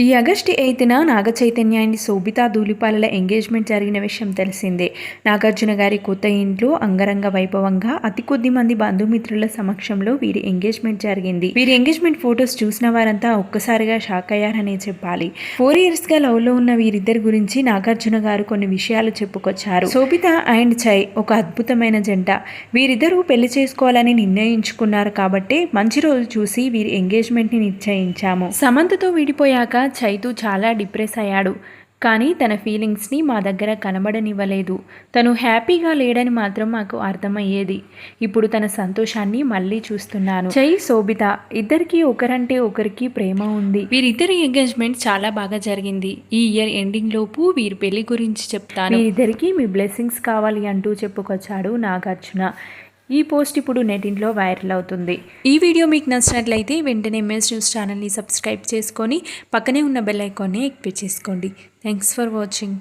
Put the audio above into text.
ఈ ఆగస్టు ఎయిత్న నాగ చైతన్య అండ్ శోభితా ధూళిపాలల ఎంగేజ్మెంట్ జరిగిన విషయం తెలిసిందే. నాగార్జున గారి కొత్త ఇంట్లో అంగరంగ వైభవంగా అతి కొద్ది మంది బంధుమిత్రుల సమక్షంలో వీరి ఎంగేజ్మెంట్ జరిగింది. వీరి ఎంగేజ్మెంట్ ఫొటోస్ చూసిన వారంతా ఒక్కసారిగా షాక్ అయ్యారనే చెప్పాలి. ఫోర్ ఇయర్స్గా లవ్లో ఉన్న వీరిద్దరి గురించి నాగార్జున గారు కొన్ని విషయాలు చెప్పుకొచ్చారు. శోభిత అండ్ చై ఒక అద్భుతమైన జంట. వీరిద్దరూ పెళ్ళి చేసుకోవాలని నిర్ణయించుకున్నారు కాబట్టి మంచి రోజు చూసి వీరి ఎంగేజ్మెంట్ని నిశ్చయించాము. సమంతతో విడిపోయాక చైతు చాలా డిప్రెస్ అయ్యాడు. కానీ తన ఫీలింగ్స్ని మా దగ్గర కనబడనివ్వలేదు. తను హ్యాపీగా లేడని మాత్రం మాకు అర్థమయ్యేది. ఇప్పుడు తన సంతోషాన్ని మళ్ళీ చూస్తున్నాను. చై శోభిత ఇద్దరికి ఒకరంటే ఒకరికి ప్రేమ ఉంది. వీరిద్దరి ఎంగేజ్మెంట్ చాలా బాగా జరిగింది. ఈ ఇయర్ ఎండింగ్ లోపు వీరి పెళ్ళి గురించి చెప్తాను. ఇద్దరికి మీ బ్లెస్సింగ్స్ కావాలి అంటూ చెప్పుకొచ్చాడు నాగార్జున. ఈ పోస్ట్ ఇప్పుడు నెటింట్లో వైరల్ అవుతుంది. ఈ వీడియో మీకు నచ్చినట్లయితే వెంటనే ఎంఎస్ న్యూస్ ఛానల్ని సబ్స్క్రైబ్ చేసుకొని పక్కనే ఉన్న బెల్ ఐకాన్ని యాక్టివేట్ చేసుకోండి. Thanks for watching